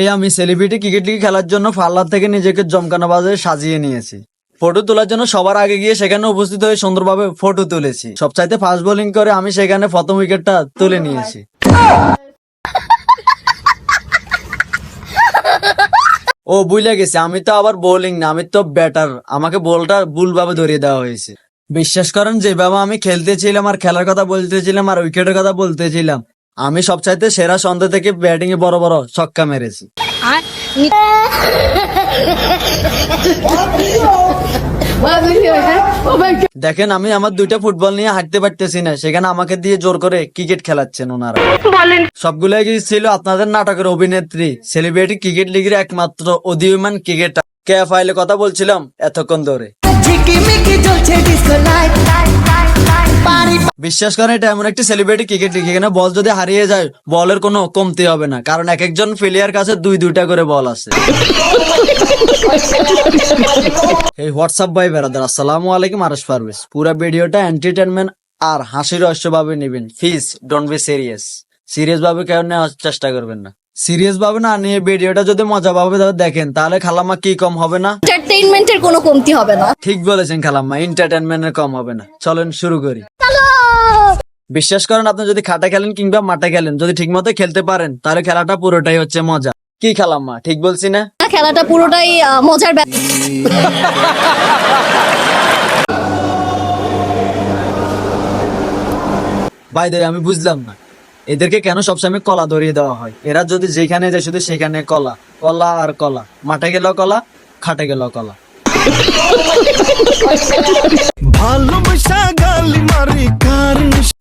এই আমি celebrity cricket league খেলার জন্য পার্লার থেকে নিজেকে জমকানো বাজারে সাজিয়ে নিয়েছি। ফটো তোলার জন্য সবার আগে গিয়ে সেখানে উপস্থিত হয়ে সুন্দরভাবে ফটো তুলেছি। সবচাইতে ফাস্ট বোলিং করে আমি সেখানে প্রথম উইকেটটা তুলে নিয়েছি। ও বুঝলে গেছে, আমি তো আবার বোলিং না, আমি তো ব্যাটার আমাকে বলটা ভুলভাবে ধরিয়ে দেওয়া হয়েছে। বিশ্বাস করেন, যেভাবে আমি খেলতেছিলাম আর খেলার কথা বলতেছিলাম আর উইকেটের কথা বলতেছিলাম আমি সবচাইতে সেরা সন্ধ্যা থেকে ব্যাটিং এ বড় বড় ছক্কা মেরেছি। দেখেন আমি আমার দুইটা ফুটবল নিয়ে হাঁটতে পারতেছি না সেখানে আমাকে দিয়ে জোর করে ক্রিকেট খেলাচ্ছেন ওনারা। সবগুলাই ছিল আপনাদের নাটকের অভিনেত্রী? সেলিব্রিটি ক্রিকেট লিগের একমাত্র অধীয়মান ক্রিকেটার কে ফাইলে কথা বলছিলাম? এতক্ষণ ধরে। বিশ্বাস করেন এটা এমন একটি সেলিব্রিটি ক্রিকেট লিগ এখানে বল যদি হারিয়ে যায় বলের কোনো কমতি হবে না। কারণ এক একজন প্লেয়ার কাছে দুই দুইটা করে বল আছে। এই হোয়াটসঅ্যাপ ভাই বেড়াদার আসসালামু আলাইকুম আরস পারভেজ পুরো ভিডিওটা এন্টারটেনমেন্ট আর হাসির রহস্য ভাবে নেবেন। Please don't be serious serious ভাবে কেউ নেওয়ার চেষ্টা করবেন না। সিরিয়াস ভাবে না নিয়ে ভিডিওটা যদি মজা ভাবে দেখেন তাহলে খালাম্মা কি কম হবে না? এন্টারটেইনমেন্টের কোনো কমতি হবে না। ঠিক বলেছেন খালাম্মা এন্টারটেনমেন্টের কম হবে না। চলেন শুরু করি। বিশ্বাস করেন আপনি যদি খাটে খেলেন কিংবা মাঠে খেলেন যদি ঠিক মতো খেলতে পারেন তাহলে খেলাটা পুরোটাই হচ্ছে মজা। কি খালাম্মা ঠিক বলছি না? খেলাটা পুরোটাই মজার ব্যাপার। বাইদের আমি বুঝলাম না। এদেরকে কেন সবসময় কলা ধরিয়ে দেওয়া হয়? এরা যদি যেখানে যায় শুধু সেখানে কলা। কলা আর কলা। মাঠে গেল কলা খাটে গেল কলা। ভালোবাসা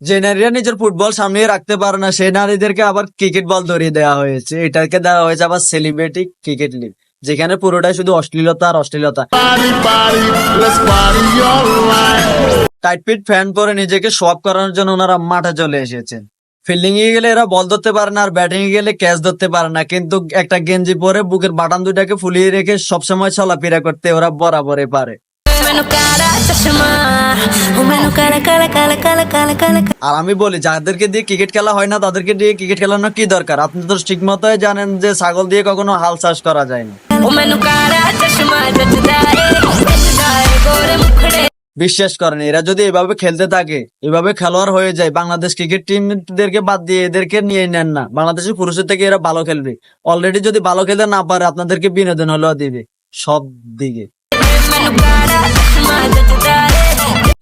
যে নারীরা নিজের ফুটবল সামনে রাখতে পারে না, সেই নারীদেরকে আবার ক্রিকেট বল ধরিয়ে দেওয়া হয়েছে। এটাকে দেওয়া হয়েছে আবার সেলিব্রিটি ক্রিকেট লিগ যেখানে পুরোটাই শুধু অশ্লীলতা আর অশ্লীলতা। টাইটপিট ফ্যান পরে নিজেকে সোয়াপ করানোর জন্য ওনারা মাঠে চলে এসেছেন। ফিল্ডিং এ গেলে এরা বল ধরতে পারে না, আর ব্যাটিং এ গেলে ক্যাচ ধরতে পারে না, কিন্তু একটা গেঞ্জি পরে বুকের বাটাম দুটাকে ফুলিয়ে রেখে সবসময় চলাফেরা করতে ওরা বরাবরে পারে। আর আমি বলি যাদেরকে দিয়ে ক্রিকেট খেলা হয় না তাদেরকে দিয়ে ক্রিকেট খেলানো কি দরকার? আপনি তো ঠিক মতো জানেন যে ছাগল দিয়ে কখনো হাল চাষ করা যায় না। বিশ্বাস করেন এরা যদি এভাবে খেলতে থাকে এভাবে খেলোয়াড় হয়ে যায় বাংলাদেশ ক্রিকেট টিমদেরকে বাদ দিয়ে এদেরকে নিয়ে নেন না। বাংলাদেশের পুরুষের থেকে এরা ভালো খেলবে। অলরেডি যদি ভালো খেলতে না পারে আপনাদেরকে বিনোদন হলেও দিবে। সব দিকে।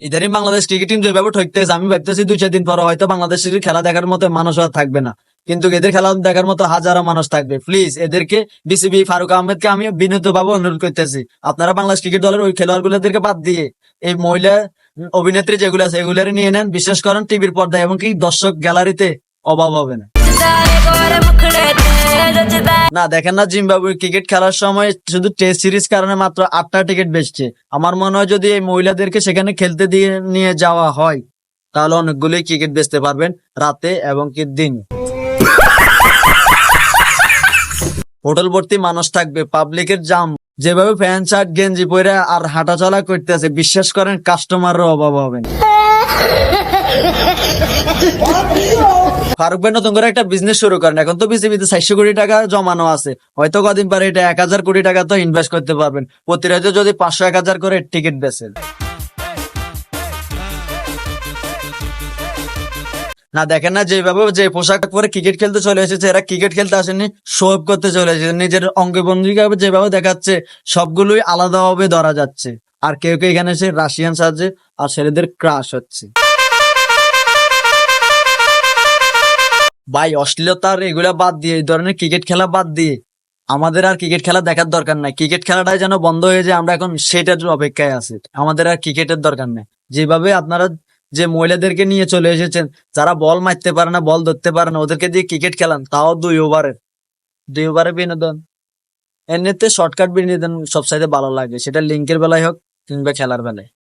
ইদানিং বাংলাদেশ ক্রিকেট টিম যেভাবে ঠকতেছে আমি ভাবতেছি দুই, চার দিন পর হয়তো বাংলাদেশের খেলা দেখার মতো মানুষ আর থাকবে না। কিন্তু এদের খেলা দেখার মতো হাজারো মানুষ থাকবে। প্লিজ এদেরকে বিসিবি ফারুক আহমেদকে আমি বিনীতভাবে অনুরোধ করতেছি। আপনারা বাংলাদেশ ক্রিকেট দলের ওই খেলোয়াড়গুলোদেরকে বাদ দিয়ে এই মহিলা অভিনেত্রী যেগুলো আছে, এগুলোর নিয়ে নেন। বিশ্বাস করেন, টিভির পর্দায় এবং কি দর্শক গ্যালারিতে অভাব হবে না। না, দেখেন না জিম্বাবুয়ে ক্রিকেট খেলার সময় শুধু টেস্ট সিরিজ কারণে মাত্র আটটা টিকিট বেচছে। আমার মনে হয় যদি এই মহিলাদেরকে সেখানে খেলতে দিয়ে নিয়ে যাওয়া হয়, তাহলে অনেকগুলি ক্রিকেট বেচতে পারবেন রাতে এবং কি দিন। হোটেল ভর্তি মানুষ থাকবে, পাবলিকের জাম। যেভাবে প্যান্ট শার্ট গেঞ্জি পরে আর হাঁটাচলা করতেছে, বিশ্বাস করেন কাস্টমারও অভাব হবে ফারুক ভাই নতুন করে একটা বিজনেস শুরু করেন। এখন তো বিসিবিতে চারশো কোটি টাকা জমানো আছে। হয়তো কদিন পরে এটা এক হাজার কোটি টাকা তো ইনভেস্ট করতে পারবেন। প্রতি রাতে যদি পাঁচশো, এক হাজার করে টিকিট বেচেন। না, দেখেন না, যেভাবে যে পোশাক পরে ক্রিকেট খেলতে চলে এসেছে, এরা ক্রিকেট খেলতে আসেনি শো অফ করতে চলে এসেছে। নিজের অঙ্গ ভঙ্গিকা যেভাবে দেখাচ্ছে, সবগুলোই আলাদাভাবে ধরা যাচ্ছে। আর কেউ কেউ এখানে এসে রাশিয়ান সাজে আর ছেলেদের ক্রাশ হচ্ছে। ভাই অশ্লীলতার এগুলা বাদ দিয়ে, এই ধরনের ক্রিকেট খেলা বাদ দিয়ে আমাদের আর ক্রিকেট খেলা দেখার দরকার নাই। ক্রিকেট খেলাটাই যেন বন্ধ হয়ে যায়, আমরা এখন সেটার অপেক্ষায় আছি। আমাদের আর ক্রিকেটের দরকার নেই। যেভাবে আপনারা যে মহিলাদেরকে নিয়ে চলে এসেছেন, যারা বল মারতে পারে না বল ধরতে পারে না, ওদেরকে দিয়ে ক্রিকেট খেলান, তাও দুই ওভারের দুই ওভারে বিনোদন। এমনিতে শর্টকাট বিনোদন সবসাইতে ভালো লাগে, সেটা লিঙ্কের বেলায় হোক কিংবা খেলার বেলায়।